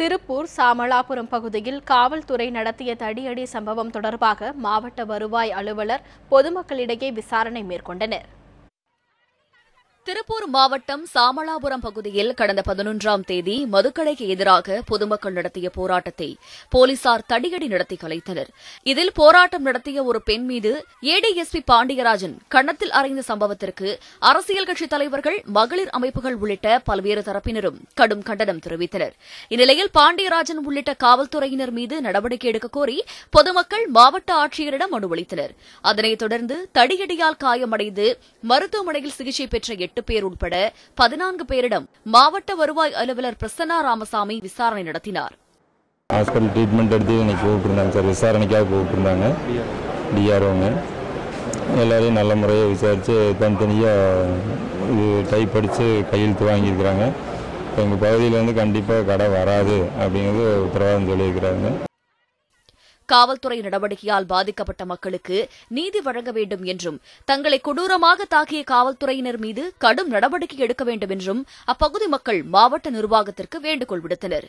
திருப்பூர் சாமலாபுரம் பகுதியில் காவல்துறை நடத்திய தடியடி சம்பவம் தொடர்பாக மாவட்ட வருவாய் அலுவலர் பொதுமக்களிடையே விசாரணை மேற்கொண்டனர். திருப்பூர் மாவட்டம் சாமலாபுரம் பகுதியில் கடந்த பதினொன்றாம் தேதி மதுக்கடைக்கு எதிராக பொதுமக்கள் நடத்திய போராட்டத்தை போலீசார் தடியடி நடத்தி கலைத்தனர். இதில் போராட்டம் நடத்திய ஒரு பெண் மீது ஏடிஎஸ்பி பாண்டியராஜன் கன்னத்தில் அறைந்த சம்பவத்திற்கு அரசியல் கட்சித் தலைவர்கள் மகளிர் அமைப்புகள் உள்ளிட்ட பல்வேறு தரப்பினரும் கடும் கண்டனம் தெரிவித்தனர். இந்நிலையில் பாண்டியராஜன் உள்ளிட்ட காவல்துறையினர் மீது நடவடிக்கை எடுக்க கோரி பொதுமக்கள் மாவட்ட ஆட்சியரிடம் மனு அளித்தனர். அதனைத் தொடர்ந்து தடியடியால் காயமடைந்து மருத்துவமனையில் சிகிச்சை பெற்ற எட்டு பேர் உட்பட பதினான்கு பேரிடம் மாவட்ட வருவாய் அலுவலர் பிரசன்னா ராமசாமி விசாரணை நடத்தினார். ஹாஸ்பிட்டல் ட்ரீட்மெண்ட் எடுத்து இன்னைக்கு கூப்பிட்டுருந்தாங்க சார். விசாரணைக்காக கூப்பிட்டுருந்தாங்க. டிஆர்ஓங்க எல்லாரையும் நல்ல முறையாக விசாரித்து தனித்தனியாக இது டைப் அடித்து கையெழுத்து வாங்கியிருக்கிறாங்க. எங்கள் பகுதியில் வந்து கண்டிப்பாக கடை வராது அப்படிங்கிறது உத்தரவாதம் சொல்லியிருக்கிறாங்க. காவல்துறை நடவடிக்கையால் பாதிக்கப்பட்ட மக்களுக்கு நீதி வழங்க வேண்டும் என்றும் தங்களை கொடூரமாக தாக்கிய காவல்துறையினர் மீது கடும் நடவடிக்கை எடுக்க வேண்டும் என்றும் அப்பகுதி மக்கள் மாவட்ட நிர்வாகத்திற்கு வேண்டுகோள் விடுத்தனர்.